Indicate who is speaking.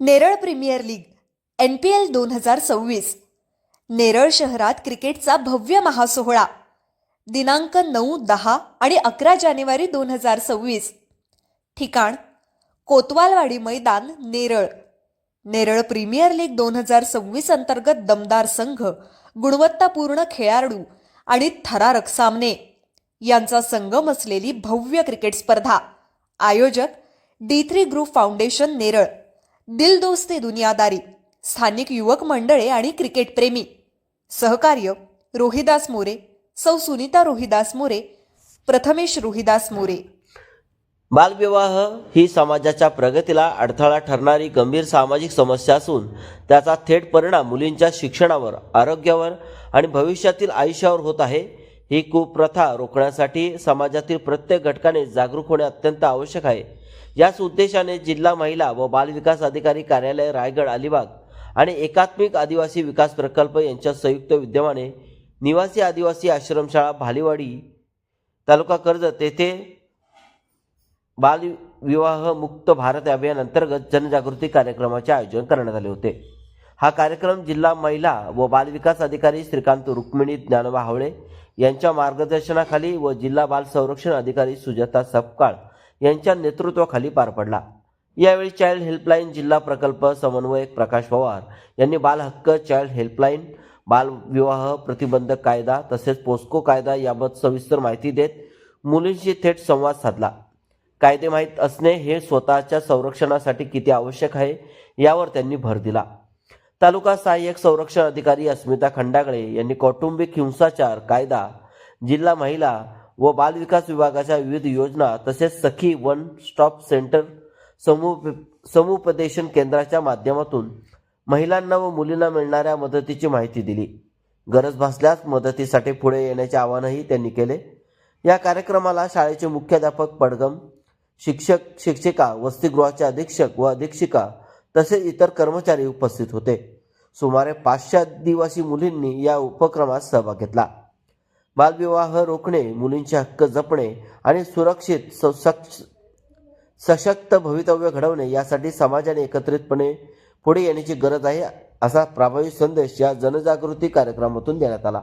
Speaker 1: Neral premier league N P L दोन हजार सव्वीस. नेरळ शहरात क्रिकेटचा भव्य महासोहळा. दिनांक नऊ दहा आणि अकरा जानेवारी दोन हजार सव्वीस. ठिकाण कोतवालवाडी मैदान नेरळ. नेरळ प्रीमियर लीग दोन हजार सव्वीस अंतर्गत दमदार संघ गुणवत्तापूर्ण खेळाडू आणि थरारक सामने. यांचा संगम असलेली भव्य क्रिकेट स्पर्धा. आयोजक D three group foundation Neral. Dil Dosti Duniyadari स्थानिक युवक मंडळे आणि क्रिकेट प्रेमी. सहकार्य रोहिदास मोरे. सौ सुनीता रोहिदास मोरे प्रथमेश रोहिदास मोरे.
Speaker 2: बालविवाह ही समाजाच्या प्रगतीला अडथळा ठरणारी गंभीर सामाजिक समस्या असून त्याचा थेट परिणाम मुलींच्या शिक्षणावर आरोग्यावर आणि भविष्यातील आयुष्यावर होत आहे. ही कुप्रथा रोखण्यासाठी समाजातील प्रत्येक घटकाने जागरूक होणे अत्यंत आवश्यक आहे. याच उद्देशाने जिल्हा महिला व बालविकास अधिकारी कार्यालय रायगड अलिबाग आणि एकात्मिक आदिवासी विकास प्रकल्प यांच्या संयुक्त विद्यमाने निवासी आदिवासी आश्रमशाळा भालीवाडी तालुका कर्जत येथे बालविवाह मुक्त भारत अभियान अंतर्गत जनजागृती कार्यक्रमाचे आयोजन करण्यात आले होते. हा कार्यक्रम जिल्हा महिला व बालविकास अधिकारी श्रीकांत रुक्मिणी ज्ञानोबा हावळे यांच्या मार्गदर्शनाखाली व जिल्हा बाल संरक्षण अधिकारी सुजाता सपकाळ यांच्या नेतृत्वाखाली पार पडला. यावेळी चाइल्ड हेल्पलाईन जिल्हा प्रकल्प समन्वयक प्रकाश पवार यांनी बाल हक्क चाइल्ड हेल्पलाईन बालविवाह प्रतिबंधक कायदा तसेच पोस्को कायदा याबाबत सविस्तर माहिती देत मुलींशी थेट संवाद साधला. कायदे माहीत असणे हे स्वतःच्या संरक्षणासाठी किती आवश्यक आहे यावर त्यांनी भर दिला. तालुका सहाय्यक संरक्षण अधिकारी अस्मिता खंडागळे यांनी कौटुंबिक हिंसाचार कायदा जिल्हा महिला व बालविकास विभागाच्या विविध योजना तसेच सखी वन स्टॉप सेंटर समूह समुपदेशन केंद्राच्या माध्यमातून महिलांना व मुलींना मिळणाऱ्या मदतीची माहिती दिली. गरज भासल्यास मदतीसाठी पुढे येण्याचे आवाहनही त्यांनी केले. या कार्यक्रमाला शाळेचे मुख्याध्यापक पडगम शिक्षक शिक्षिका वसतिगृहाचे अधीक्षक व अधीक्षिका तसेच इतर कर्मचारी उपस्थित होते. सुमारे पाचशे आदिवासी मुलींनी या उपक्रमात सहभाग घेतला. बालविवाह रोखणे मुलींचे हक्क जपणे आणि सुरक्षित सशक्त सशक्त भवितव्य घडवणे यासाठी समाजाने एकत्रितपणे पुढे येण्याची गरज आहे असा प्रभावी संदेश या जनजागृती कार्यक्रमातून देण्यात आला.